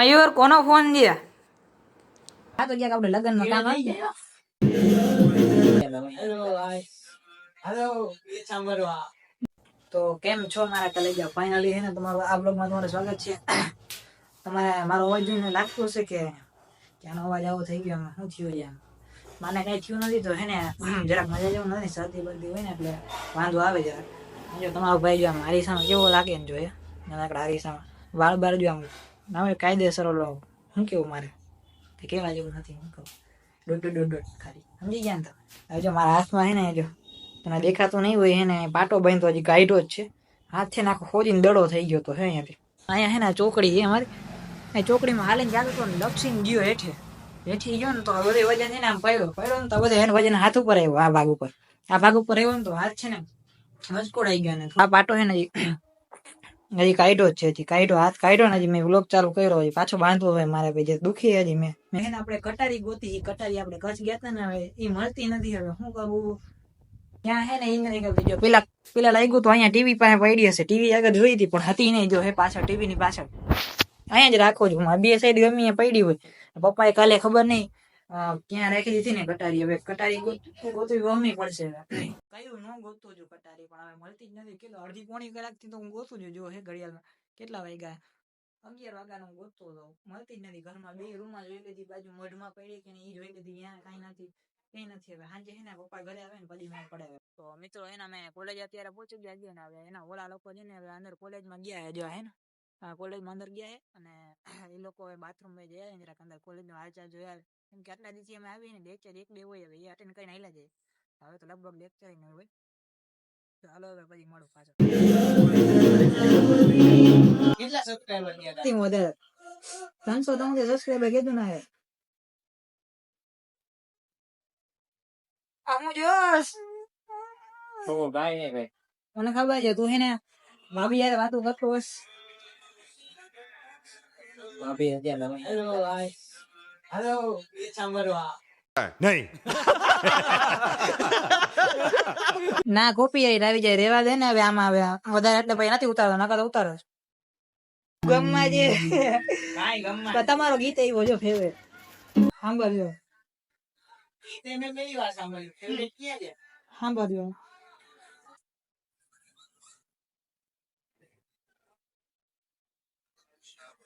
મયુર કોનો ફોન છે? આ તો ગયા આપણે લગ્નમાં કામ આવી જાય. તો કેમ છો મારા કલેજા? ફાઇનલી હે ને તમારું આ બ્લોગમાં તમારું સ્વાગત છે. તમારે મારો અવાજ જોઈને લાગતું હશે કે ક્યાંનો અવાજ આવો થઈ ગયો શું થયું છે મને કઈ થયું નથી તો હે ને જરાક મજા જેવું નથી શરદી બરદી હોય ને એટલે વાંધો આવે જરાક. જો તમારો ભાઈ જો આમ આરીસામાં કેવો લાગે ને જોઈએ? નાનકડા આરીસામાં વાળ બાર જો આમ. ના હોય કાયદેસર ઓલો શું કેવું મારે કે કેવા જેવું નથી હું કહું ડોટ ડોટ દોઢ ખાલી સમજી ગયા ને તમે હવે જો મારા હાથમાં હે ને જો તને દેખાતું નહીં હોય એને પાટો બાંધતો હજી ગાઈડો જ છે હાથ છે ને આખો ખોદીને દડો થઈ ગયો તો હે અહીંયાથી અહીંયા હે ને ચોકડી છે અમારી એ ચોકડીમાં હાલીને જાતો તો લપસીને ગયો હેઠે હેઠી ગયો ને તો બધે વજન છે ને આમ પડ્યો પડ્યો ને તો બધે એને વજન હાથ ઉપર આવ્યો આ ભાગ ઉપર આ ભાગ ઉપર આવ્યો ને તો હાથ છે ને મજકોડાઈ ગયો ને આ પાટો છે ને હજી કાઢ્યો જ છે, હજી કાઢ્યો હાથ કાઢ્યો ને હજી મેં વ્લોગ ચાલુ કર્યો, હજી પાછો બાંધવો હોય મારે ભાઈ દુખી હજી મેં. મેં આપણે કટારી ગોતી કટારી આપણે કચ્છ ગયા હતા ને હવે એ મળતી નથી, હવે શું કરવું? ત્યાં હે ને ઈ નથી કરતી જો પેલા પેલા લાગ્યું તો અહીંયા ટીવી પાસે પડી હશે, ટીવી આગળ જોઈ હતી, પણ હતી નહીં, જો હે પાછળ ટીવી ની પાછળ. અહીંયા જ રાખો છું બે સાઈડ ગમી પડી હોય. પપ્પાએ કાલે ખબર નહીં ક્યાં રાખી દીધી ને કટારી. હવે કટારી ગોત- ગોતવી ગમી પડશે કયું ન ગોતતો છું કટારી, પણ હવે મળતી જ નથી. કેટલો અડધી પોણી કલાકથી તો હું ગોતું છું, જો હે ઘડિયાળમાં. કેટલા વાગ્યા? અગિયાર વાગ્યાનો હું ગોતતો હતો મળતી જ નથી. ઘરમાં બે રૂમમાં જોઈ લીધી બાજુ મઢમાં પડી કે નહીં જોઈ લીધી ત્યાં કાંઈ નથી, કઈ નથી. હવે સાંજે એના પપ્પા ઘરે આવે ને પછી મેં પડે તો મિત્રો એના મેં કોલેજ અત્યારે પહોંચી ગયા છે ને, હવે એના ઓલા લોકો છે ને, હવે અંદર કોલેજમાં ગયા હે જો, હે ને. કોલેજમાં અંદર ગયા અને એ લોકો હવે બાથરૂમમાં જયા જરાક અંદર કોલેજનો હાલચાલ જોયા કેમ કે આટલા દિવસે અમે આવીએ ને લેક્ચર એક બે હોય હવે એ અટેન્ડ કરીને આવેલા જાય હવે તો લગભગ લેક્ચર ન હોય તો હાલો હવે પછી મળું પાછો કેટલા સબસ્ક્રાઇબર ગયા હતા? વધારે ત્રણસો ત્રણસો સબસ્ક્રાઈબર કીધું ના હે આમું જોશ ઓ ભાઈ ને ભાઈ મને ખબર છે તું હે ને ભાભી યાર વાતો કરતો હોસ ભાભી અત્યારે હેલો ભાઈ હેલો એ સાંભળવા નહીં. ના કોપી આવી આવી જાય રેવા દે ને હવે આમાં હવે વધારે એટલે પછી નથી ઉતારો નકર તો ઉતારો. ગમમાં જે કાંઈ ગમમાં પણ તમારો ગીત આવ્યો જો ફેવરેટ સાંભળજો. સાંભળ્યું ફેવરેટ ક્યાં છે સાંભળજો વગર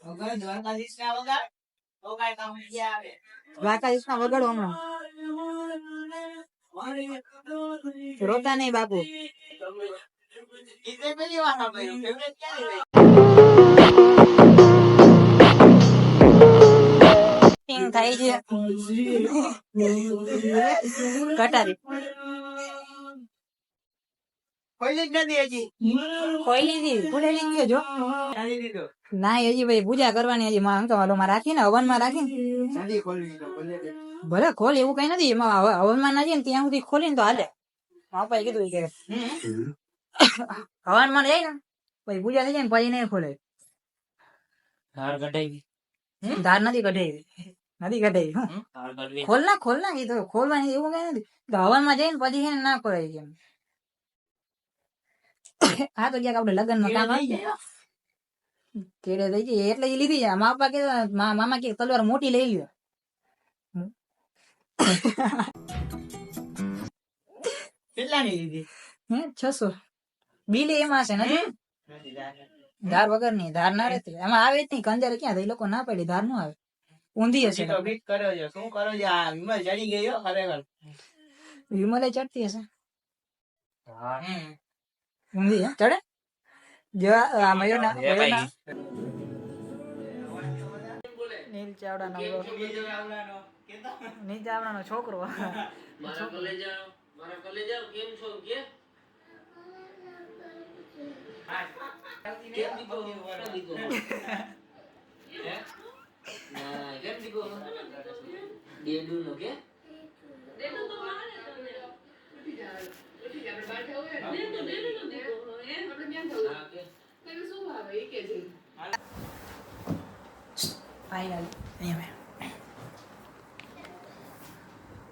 દ્વારકાધીશ ના વગર તો કાંઈ કામ આવે. દ્વારકાધીશ ના વગાડો હમણાં. રોતા નહીં બાપુ. ઈ તે વાર ફેવરેટ ક્યાં છે પિંગ થાય છે. કટારી. કોઈ જ નથી હજી. કોઈ લીધી. ખુલેલી ગયો જો. ના હજી ભાઈ પૂજા કરવાની હજી માં તો વાલો માં રાખીને હવનમાં રાખીને ખોલી ભલે ખોલ એવું કઈ નથી. એમાં હવ- હવનમાં ના જઈએ ને ત્યાં સુધી ખોલીને તો હાલે. પપ્પાએ કીધું કે હવનમાં જાય ને પછી પૂજા થઈ જાય ને પછી નહીં ખોલે. ધાર કઢાવી. ધાર નથી કઢાવી. નથી કઢાવી ખોલ ના ખોલ ના એ તો ખોલવાની એવું કઈ નથી. તો હવનમાં જઈને પછી છે ને ના ખોલાય કેમ હા તો ક્યાંક આપણે લગ્નમાં કામ આવી જાય. કેડે થઈ એટલે એ લીધી. છે મા પપ્પા કે મામા કે તલવાર મોટી લઈ લ્યો. કેટલાની લીધી? હે છસો. બિલ એમાં છે નથી ધાર વગરની ધાર ના રહેતી એમાં આવે જ નહીં કંજારે ક્યાં? થાય? લોકો ના પડી ધાર નો આવે. ઊંધી હશે. તો બીટ કરો છો. શું કરો છો? આ વિમલ ચડી ગયો ખરેખર. વિમલે ચડતી હશે. હા. ઊંધી ચડે? જો આ મયુરના એ ભાઈ. મયુરના નીલ ચાવડાનો vlog. નીલ ચાવડાનો છોકરો ફાઇનલ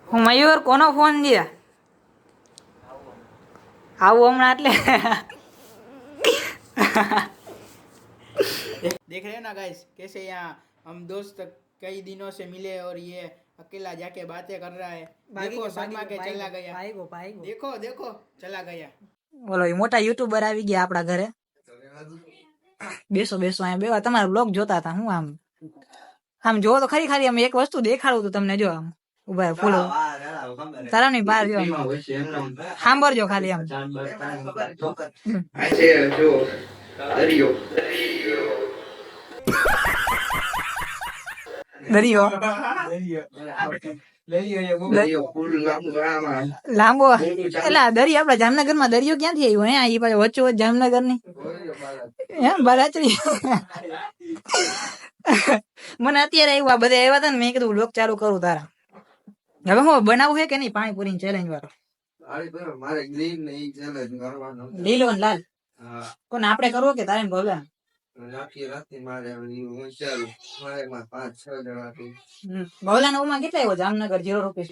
હું મયુર કોનો ફોન છે આવું હમણાં એટલે देख रहे हैं ना गाइस कैसे यहाँ हम दोस्त कई दिनों से मिले और ये अकेला जाके बातें कर रहा है ભાગી देखो ગયો, शर्मा के ભાગી चला ગયો, गया ભાગ્યો, ભાગ્યો. देखो देखो चला गया બોલો એ મોટા યુટ્યુબર આવી ગયા આપણા ઘરે બેસો બેસો અહીંયા બેવા. તમારા બ્લોગ જોતા હતા હું આમ? આમ જોવો તો ખરી ખાલી આમ એક વસ્તુ દેખાડું તું તમને જો આમ. ઊભા ફૂલો તારા ની બહાર જો સાંભળજો ખાલી આમ. જો દરિયો. દરિયો. લાંબુ એટલે દરિયો આપડા જામનગરમાં દરિયો ક્યાંથી આવ્યો હે? આ પાછો વચ્ચે વચ્ચે જામનગરની હે બારાચરી મને અત્યારે આવ્યું આ બધા આવ્યા હતા ને મેં કીધું લોક ચાલુ કરું તારા. હવે હું બનાવું હે કે નહીં? પાણીપુરી ચેલેન્જ વાળો. લીલો લાલ. કોને આપડે કરવો કે તારે ભગવાન? મૌલાના ઉમા કેટલા આવ્યો જામનગર જીરો રૂપિસ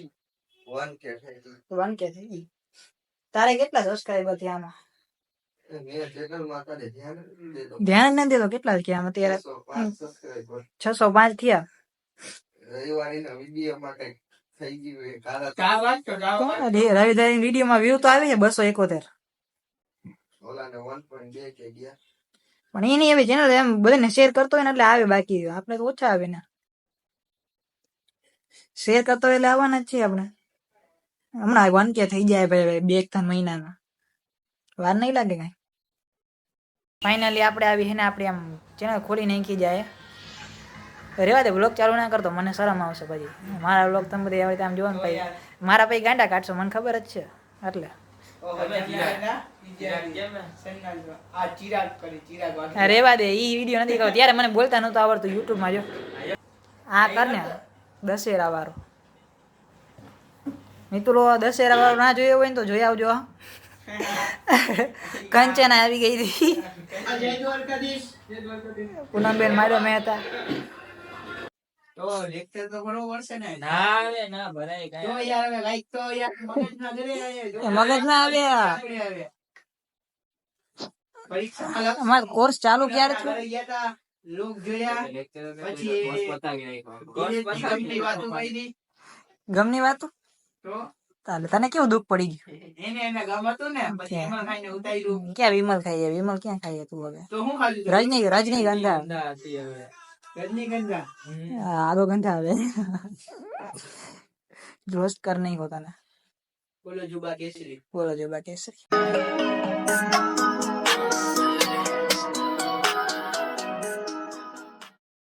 વન કે વન કે થઈ તારે કેટલા સબસ્ક્રાઈબર થયા આમાં ધ્યાન ત્યારે છસો પાંચ થયા રવિવારી વીડિયો માં થઈ ગયું રવિદારી વીડિયો માં વ્યૂ તો આવે છે બસો એકોતેર ઓલા ને વન પોઈન્ટ બે કે ગયા પણ એની એવી ચેનલ એમ બધાને શેર કરતો હોય ને એટલે આવે બાકી આપણે તો ઓછા આવે ને. શેર કરતો એટલે આવવાના જ છે આપણે. હમણાં વન કે થઈ જાય ભાઈ બે એક ત્રણ મહિનામાં. વાર નહીં લાગે કાંઈ. ફાઇનલી આપણે આવી છે ને આપણે આમ ચેનલ ખોલી નાખી જાય. રેવા દે બ્લોગ ચાલુ ના કરતો મને શરમ આવશે પછી. મારા બ્લોગ તમે બધી આવી રીતે આમ જોવો ને પછી. મારા પછી ગાંડા કાઢશો, મને ખબર જ છે. એટલે આ ચિરાગ કરી ચિરાગ વાગે. આ રેવા દે ઈ વીડિયો નથી કરતો ત્યારે મને બોલતા નહોતું આવડતું યુટ્યુબમાં જો. આ કર ને. દશેરા વાળો મિત્રો દશેરા વાળો ના જોયો હોય ને તો જોઈ આવજો હા. કંચના આવી ગઈ હતી. આ જય દ્વારકાધીશ જય દ્વારકાધીશ પૂનમબેન માર્યો મેં હતા. તો lecture તો ભરવો પડશે ને. ના આવ્યા ના ભરાય તો યાર હવે like તો યાર મગજમાં ઘરે આવે. જો એ આવે આ. ઘરે આવે. પરીક્ષામાં લખ- અમારો કોર્સ ચાલુ ક્યારે ઘરે થયો ગયા તા, લોક જોયા lecture તો પછી- કોર્સ પતાવી નાખ્યો. ધીરેથી ગમતી વાતો કરી ગમની વાતો તો તાલે તને કેવું દુઃખ પડી ગયું એને એને ગમ હતું ને પછી એમાં ખાઈને ઉતાર્યું ક્યાં વિમલ ખાઈએ વિમલ ક્યાં ખાઈએ તું હવે તો હું ખાધું તું? રજની રજનીગંધા ગંદા હતી હવે. રજનીગંધા આ આગો ગંધા આવે રોસ્ટ કર નહીં હોતા ને બોલો જુબા કેસરી બોલો જો બાકી